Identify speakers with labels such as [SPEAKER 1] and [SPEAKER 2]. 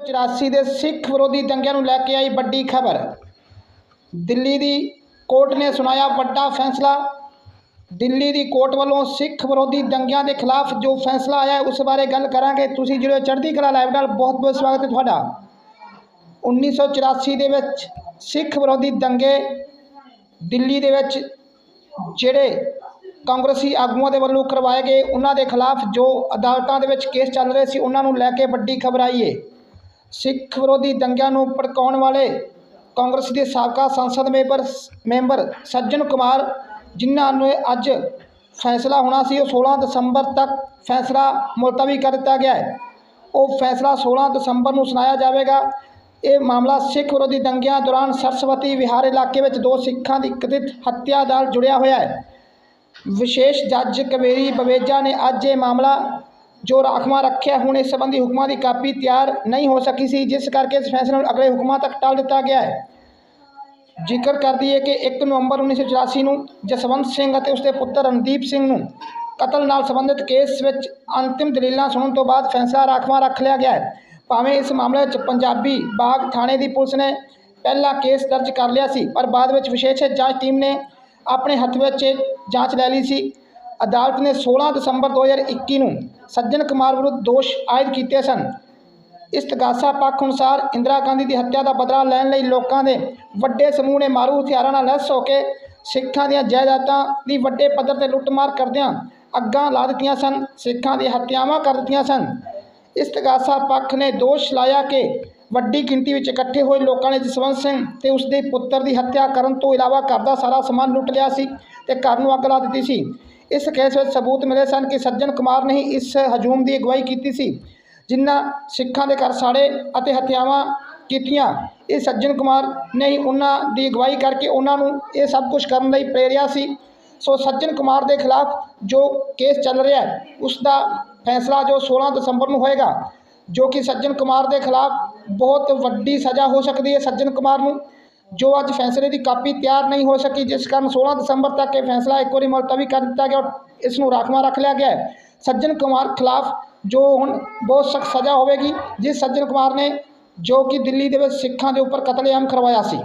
[SPEAKER 1] 84 ਦੇ ਸਿੱਖ ਵਿਰੋਧੀ ਦੰਗਿਆਂ ਨੂੰ ਲੈ ਕੇ ਆਈ ਵੱਡੀ ਖਬਰ। ਦਿੱਲੀ ਦੀ ਕੋਰਟ ਨੇ ਸੁਣਾਇਆ ਵੱਡਾ ਫੈਸਲਾ। ਦਿੱਲੀ ਦੀ ਕੋਰਟ ਵੱਲੋਂ ਸਿੱਖ ਵਿਰੋਧੀ ਦੰਗਿਆਂ ਦੇ ਖਿਲਾਫ ਜੋ ਫੈਸਲਾ ਆਇਆ, ਉਸ ਬਾਰੇ ਗੱਲ ਕਰਾਂਗੇ। ਤੁਸੀਂ ਜਿਹੜੇ ਚੜ੍ਹਦੀ ਕਲਾ ਲਾਈਵ ਨਾਲ। ਬਹੁਤ ਬਹੁਤ ਸਵਾਗਤ ਹੈ ਤੁਹਾਡਾ। 1984 ਦੇ ਵਿੱਚ ਸਿੱਖ ਵਿਰੋਧੀ ਦੰਗੇ ਦਿੱਲੀ ਦੇ ਵਿੱਚ ਜਿਹੜੇ ਕਾਂਗਰਸੀ ਆਗੂਆਂ ਦੇ ਵੱਲੋਂ ਕਰਵਾਏ ਗਏ, ਉਹਨਾਂ ਦੇ ਖਿਲਾਫ ਜੋ ਅਦਾਲਤਾਂ ਦੇ ਵਿੱਚ ਕੇਸ ਚੱਲ ਰਹੇ ਸੀ, ਉਹਨਾਂ ਨੂੰ ਲੈ ਕੇ ਵੱਡੀ ਖਬਰ ਆਈ ਹੈ ਸਿੱਖ ਵਿਰੋਧੀ ਦੰਗਿਆਂ ਨੂੰ ਭੜਕਾਉਣ ਵਾਲੇ ਕਾਂਗਰਸ ਦੇ ਸਾਬਕਾ ਸੰਸਦ ਮੈਂਬਰ ਮੈਂਬਰ ਸੱਜਣ ਕੁਮਾਰ, ਜਿਨ੍ਹਾਂ ਨੂੰ ਅੱਜ ਫੈਸਲਾ ਹੋਣਾ ਸੀ, ਉਹ 16 ਦਸੰਬਰ ਤੱਕ ਫੈਸਲਾ ਮੁਲਤਵੀ ਕਰ ਦਿੱਤਾ ਗਿਆ ਹੈ। ਉਹ ਫੈਸਲਾ 16 ਦਸੰਬਰ ਨੂੰ ਸੁਣਾਇਆ ਜਾਵੇਗਾ। ਇਹ ਮਾਮਲਾ ਸਿੱਖ ਵਿਰੋਧੀ ਦੰਗਿਆਂ ਦੌਰਾਨ ਸਰਸਵਤੀ ਵਿਹਾਰ ਇਲਾਕੇ ਵਿੱਚ ਦੋ ਸਿੱਖਾਂ ਦੀ ਕਥਿਤ ਹੱਤਿਆ ਨਾਲ ਜੁੜਿਆ ਹੋਇਆ ਹੈ। ਵਿਸ਼ੇਸ਼ ਜੱਜ ਕਵੇਰੀ ਬਵੇਜਾ ਨੇ ਅੱਜ ਇਹ ਮਾਮਲਾ ਜੋ ਰਾਖਵਾਂ ਰੱਖਿਆ, ਹੁਣ ਇਸ ਸੰਬੰਧੀ ਹੁਕਮਾਂ ਦੀ ਕਾਪੀ ਤਿਆਰ ਨਹੀਂ ਹੋ ਸਕੀ ਸੀ, ਜਿਸ ਕਰਕੇ ਇਸ ਫੈਸਲੇ ਨੂੰ ਅਗਲੇ ਹੁਕਮਾਂ ਤੱਕ ਟਾਲ ਦਿੱਤਾ ਗਿਆ ਹੈ। ਜ਼ਿਕਰ ਕਰਦੀ ਹੈ ਕਿ 1 ਨਵੰਬਰ 1984 ਨੂੰ ਜਸਵੰਤ ਸਿੰਘ ਅਤੇ ਉਸਦੇ ਪੁੱਤਰ ਰਣਦੀਪ ਸਿੰਘ ਨੂੰ ਕਤਲ ਨਾਲ ਸੰਬੰਧਿਤ ਕੇਸ ਵਿੱਚ ਅੰਤਿਮ ਦਲੀਲਾਂ ਸੁਣਨ ਤੋਂ ਬਾਅਦ ਫੈਸਲਾ ਰਾਖਵਾਂ ਰੱਖ ਲਿਆ ਗਿਆ ਹੈ। ਭਾਵੇਂ ਇਸ ਮਾਮਲੇ 'ਚ ਪੰਜਾਬੀ ਬਾਗ ਥਾਣੇ ਦੀ ਪੁਲਿਸ ਨੇ ਪਹਿਲਾ ਕੇਸ ਦਰਜ ਕਰ ਲਿਆ ਸੀ, ਪਰ ਬਾਅਦ ਵਿੱਚ ਵਿਸ਼ੇਸ਼ ਜਾਂਚ ਟੀਮ ਨੇ ਆਪਣੇ ਹੱਥ ਵਿੱਚ ਜਾਂਚ ਲੈ ਲਈ ਸੀ। ਅਦਾਲਤ ਨੇ 16 ਦਸੰਬਰ 2021 ਨੂੰ ਸੱਜਣ ਕੁਮਾਰ ਵਿਰੁੱਧ ਦੋਸ਼ ਆਇਦ ਕੀਤੇ ਸਨ। ਇਸਤਗਾਸਾ ਪੱਖ ਅਨੁਸਾਰ ਇੰਦਰਾ ਗਾਂਧੀ ਦੀ ਹੱਤਿਆ ਦਾ ਬਦਲਾ ਲੈਣ ਲਈ ਲੋਕਾਂ ਦੇ ਵੱਡੇ ਸਮੂਹ ਨੇ ਮਾਰੂ ਹਥਿਆਰਾਂ ਨਾਲ ਲੈਸ ਹੋ ਕੇ ਸਿੱਖਾਂ ਦੀਆਂ ਜਾਇਦਾਦਾਂ ਦੀ ਵੱਡੇ ਪੱਧਰ ਤੇ ਲੁੱਟਮਾਰ ਕਰਦਿਆਂ ਅੱਗਾਂ ਲਾ ਦਿੱਤੀਆਂ ਸਨ, ਸਿੱਖਾਂ ਦੀ ਹੱਤਿਆਵਾਂ ਕਰ ਦਿੱਤੀਆਂ ਸਨ। ਇਸਤਗਾਸਾ ਪੱਖ ਨੇ ਦੋਸ਼ ਲਾਇਆ ਕਿ ਵੱਡੀ ਗਿਣਤੀ ਵਿੱਚ ਇਕੱਠੇ ਹੋਏ ਲੋਕਾਂ ਨੇ ਜਸਵੰਤ ਸਿੰਘ ਤੇ ਉਸ ਦੇ ਪੁੱਤਰ ਦੀ ਹੱਤਿਆ ਕਰਨ ਤੋਂ ਇਲਾਵਾ ਘਰ ਦਾ ਸਾਰਾ ਸਮਾਨ ਲੁੱਟ ਲਿਆ ਸੀ ਤੇ ਘਰ ਨੂੰ ਅੱਗ ਲਾ ਦਿੱਤੀ ਸੀ। ਇਸ ਕੇਸ ਵਿੱਚ ਸਬੂਤ ਮਿਲੇ ਸਨ ਕਿ ਸੱਜਣ ਕੁਮਾਰ ਨੇ ਹੀ ਇਸ ਹਜੂਮ ਦੀ ਅਗਵਾਈ ਕੀਤੀ ਸੀ, ਜਿਨ੍ਹਾਂ ਸਿੱਖਾਂ ਦੇ ਘਰ ਸਾੜੇ ਅਤੇ ਹੱਤਿਆਵਾਂ ਕੀਤੀਆਂ। ਇਹ ਸੱਜਣ ਕੁਮਾਰ ਨੇ ਹੀ ਉਹਨਾਂ ਦੀ ਅਗਵਾਈ ਕਰਕੇ ਉਹਨਾਂ ਨੂੰ ਇਹ ਸਭ ਕੁਝ ਕਰਨ ਲਈ ਪ੍ਰੇਰਿਆ ਸੀ। ਸੋ ਸੱਜਣ ਕੁਮਾਰ ਦੇ ਖਿਲਾਫ ਜੋ ਕੇਸ ਚੱਲ ਰਿਹਾ ਹੈ, ਉਸ ਦਾ ਫੈਸਲਾ ਜੋ 16 ਦਸੰਬਰ ਨੂੰ ਹੋਏਗਾ, ਜੋ ਕਿ ਸੱਜਣ ਕੁਮਾਰ ਦੇ ਖਿਲਾਫ ਬਹੁਤ ਵੱਡੀ ਸਜ਼ਾ ਹੋ ਸਕਦੀ ਹੈ ਸੱਜਣ ਕੁਮਾਰ ਨੂੰ। ਜੋ ਅੱਜ ਫੈਸਲੇ ਦੀ ਕਾਪੀ ਤਿਆਰ ਨਹੀਂ ਹੋ ਸਕੀ, ਜਿਸ ਕਾਰਨ 16 ਦਸੰਬਰ ਤੱਕ ਇਹ ਫੈਸਲਾ ਇੱਕ ਵਾਰੀ ਮੁਲਤਵੀ ਕਰ ਦਿੱਤਾ ਗਿਆ ਔਰ ਇਸ ਨੂੰ ਰਾਖਵਾਂ ਰੱਖ ਲਿਆ ਗਿਆ ਸੱਜਣ ਕੁਮਾਰ ਖਿਲਾਫ ਜੋ ਹੁਣ ਬਹੁਤ ਸਖਤ ਸਜ਼ਾ ਹੋਵੇਗੀ, ਜਿਸ ਸੱਜਣ ਕੁਮਾਰ ਨੇ ਜੋ ਕਿ ਦਿੱਲੀ ਦੇ ਵਿੱਚ ਸਿੱਖਾਂ ਦੇ ਉੱਪਰ ਕਤਲੇਆਮ ਕਰਵਾਇਆ ਸੀ।